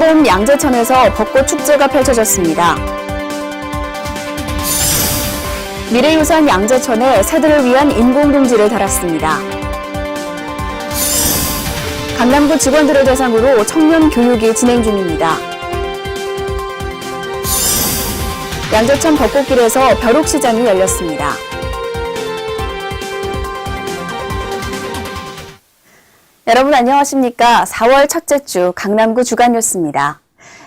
세봄 양재천에서 벚꽃 축제가 펼쳐졌습니다. 미래유산 양재천에 새들을 위한 인공둥지를 달았습니다. 강남구 직원들을 대상으로 청년 교육이 진행 중입니다. 양재천 벚꽃길에서 벼룩시장이 열렸습니다. 여러분 안녕하십니까? 4월 첫째 주 강남구 주간 뉴스입니다.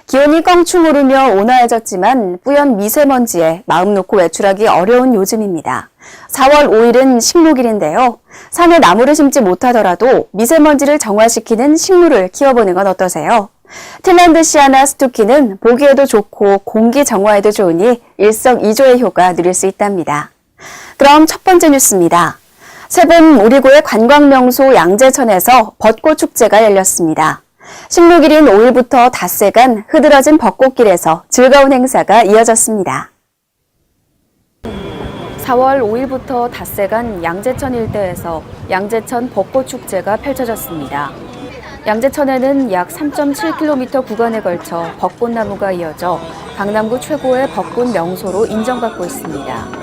기온이 껑충 오르며 온화해졌지만 뿌연 미세먼지에 마음 놓고 외출하기 어려운 요즘입니다. 4월 5일은 식목일인데요. 산에 나무를 심지 못하더라도 미세먼지를 정화시키는 식물을 키워보는 건 어떠세요? 틸란드시아나 스투키는 보기에도 좋고 공기 정화에도 좋으니 일석이조의 효과 누릴 수 있답니다. 그럼 첫 번째 뉴스입니다. 세봄 오리고의 관광명소 양재천에서 벚꽃 축제가 열렸습니다. 식목일인 5일부터 닷새간 흐드러진 벚꽃길에서 즐거운 행사가 이어졌습니다. 4월 5일부터 닷새간 양재천 일대에서 양재천 벚꽃 축제가 펼쳐졌습니다. 양재천에는 약 3.7km 구간에 걸쳐 벚꽃나무가 이어져 강남구 최고의 벚꽃 명소로 인정받고 있습니다.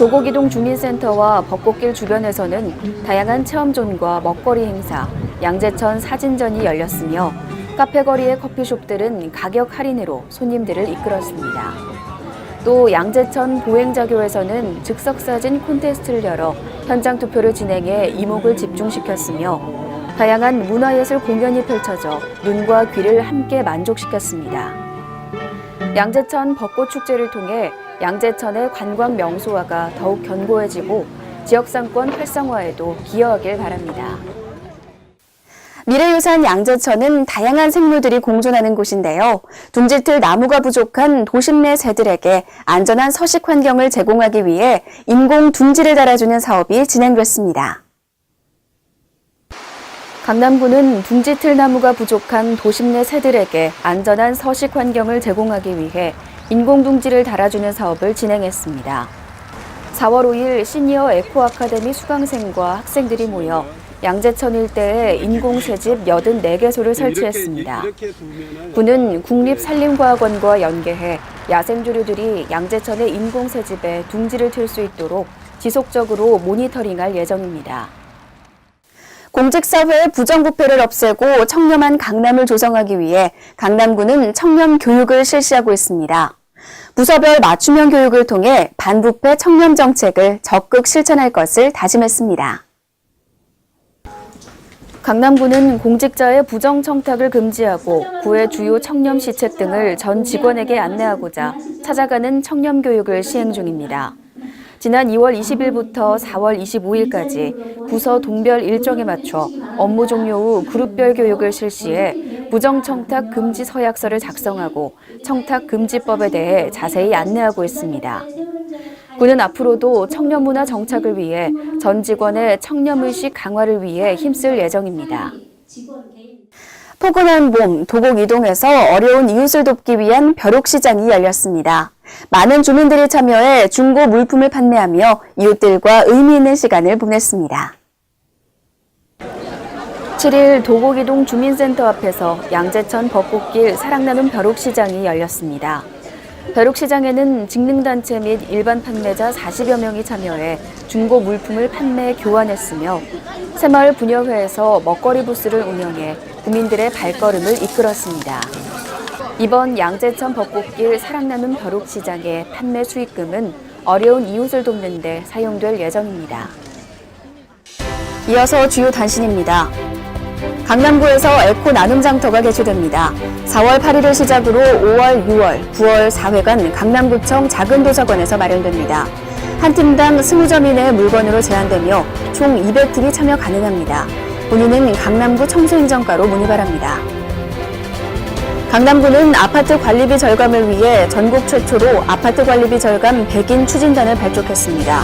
도곡이동 주민센터와 벚꽃길 주변에서는 다양한 체험존과 먹거리 행사, 양재천 사진전이 열렸으며 카페거리의 커피숍들은 가격 할인으로 손님들을 이끌었습니다. 또 양재천 보행자교에서는 즉석사진 콘테스트를 열어 현장 투표를 진행해 이목을 집중시켰으며 다양한 문화예술 공연이 펼쳐져 눈과 귀를 함께 만족시켰습니다. 양재천 벚꽃 축제를 통해 양재천의 관광 명소화가 더욱 견고해지고 지역 상권 활성화에도 기여하길 바랍니다. 미래유산 양재천은 다양한 생물들이 공존하는 곳인데요. 둥지틀 나무가 부족한 도심 내 새들에게 안전한 서식 환경을 제공하기 위해 인공 둥지를 달아주는 사업이 진행됐습니다. 강남구는 둥지틀 나무가 부족한 도심 내 새들에게 안전한 서식 환경을 제공하기 위해 인공둥지를 달아주는 사업을 진행했습니다. 4월 5일 시니어 에코 아카데미 수강생과 학생들이 모여 양재천 일대에 인공새집 84개소를 설치했습니다. 구는 국립산림과학원과 연계해 야생조류들이 양재천의 인공새집에 둥지를 틀 수 있도록 지속적으로 모니터링할 예정입니다. 공직사회의 부정부패를 없애고 청렴한 강남을 조성하기 위해 강남구는 청렴 교육을 실시하고 있습니다. 부서별 맞춤형 교육을 통해 반부패 청렴 정책을 적극 실천할 것을 다짐했습니다. 강남구는 공직자의 부정 청탁을 금지하고 구의 주요 청렴 시책 등을 전 직원에게 안내하고자 찾아가는 청렴 교육을 시행 중입니다. 지난 2월 20일부터 4월 25일까지 부서 동별 일정에 맞춰 업무 종료 후 그룹별 교육을 실시해 부정청탁 금지 서약서를 작성하고 청탁 금지법에 대해 자세히 안내하고 있습니다. 군은 앞으로도 청렴문화 정착을 위해 전 직원의 청렴 의식 강화를 위해 힘쓸 예정입니다. 포근한 봄 도곡 이동에서 어려운 이웃을 돕기 위한 벼룩 시장이 열렸습니다. 많은 주민들이 참여해 중고 물품을 판매하며 이웃들과 의미 있는 시간을 보냈습니다. 7일 도곡이동 주민센터 앞에서 양재천 벚꽃길 사랑나눔 벼룩시장이 열렸습니다. 벼룩시장에는 직능단체 및 일반 판매자 40여 명이 참여해 중고 물품을 판매 교환했으며 새마을 분여회에서 먹거리 부스를 운영해 구민들의 발걸음을 이끌었습니다. 이번 양재천 벚꽃길 사랑나눔 벼룩시장의 판매 수익금은 어려운 이웃을 돕는 데 사용될 예정입니다. 이어서 주요 단신입니다. 강남구에서 에코 나눔 장터가 개최됩니다. 4월 8일을 시작으로 5월, 6월, 9월 4회간 강남구청 작은 도서관에서 마련됩니다. 한 팀당 20점 이내의 물건으로 제한되며 총 200팀이 참여 가능합니다. 문의는 강남구 청소행정과로 문의 바랍니다. 강남구는 아파트 관리비 절감을 위해 전국 최초로 아파트 관리비 절감 100인 추진단을 발족했습니다.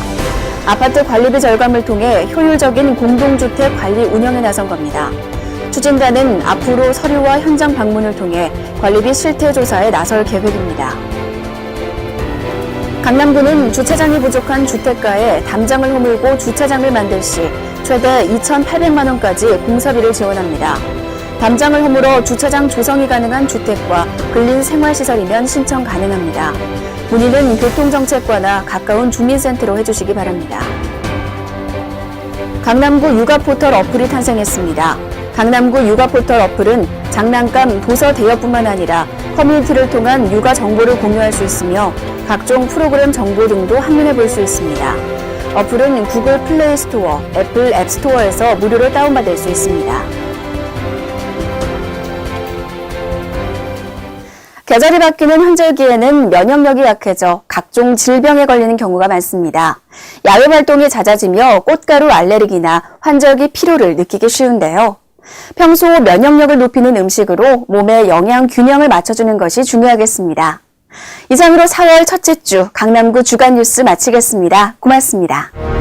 아파트 관리비 절감을 통해 효율적인 공동주택 관리 운영에 나선 겁니다. 추진단은 앞으로 서류와 현장 방문을 통해 관리비 실태 조사에 나설 계획입니다. 강남구는 주차장이 부족한 주택가에 담장을 허물고 주차장을 만들 시 최대 2,800만 원까지 공사비를 지원합니다. 담장을 허물어 주차장 조성이 가능한 주택과 근린 생활시설이면 신청 가능합니다. 문의는 교통정책과나 가까운 주민센터로 해주시기 바랍니다. 강남구 육아포털 어플이 탄생했습니다. 강남구 육아포털 어플은 장난감 도서 대여뿐만 아니라 커뮤니티를 통한 육아 정보를 공유할 수 있으며 각종 프로그램 정보 등도 한눈에 볼 수 있습니다. 어플은 구글 플레이 스토어, 애플 앱 스토어에서 무료로 다운받을 수 있습니다. 계절이 바뀌는 환절기에는 면역력이 약해져 각종 질병에 걸리는 경우가 많습니다. 야외 활동이 잦아지며 꽃가루 알레르기나 환절기 피로를 느끼기 쉬운데요. 평소 면역력을 높이는 음식으로 몸의 영양 균형을 맞춰주는 것이 중요하겠습니다. 이상으로 4월 첫째 주 강남구 주간 뉴스 마치겠습니다. 고맙습니다.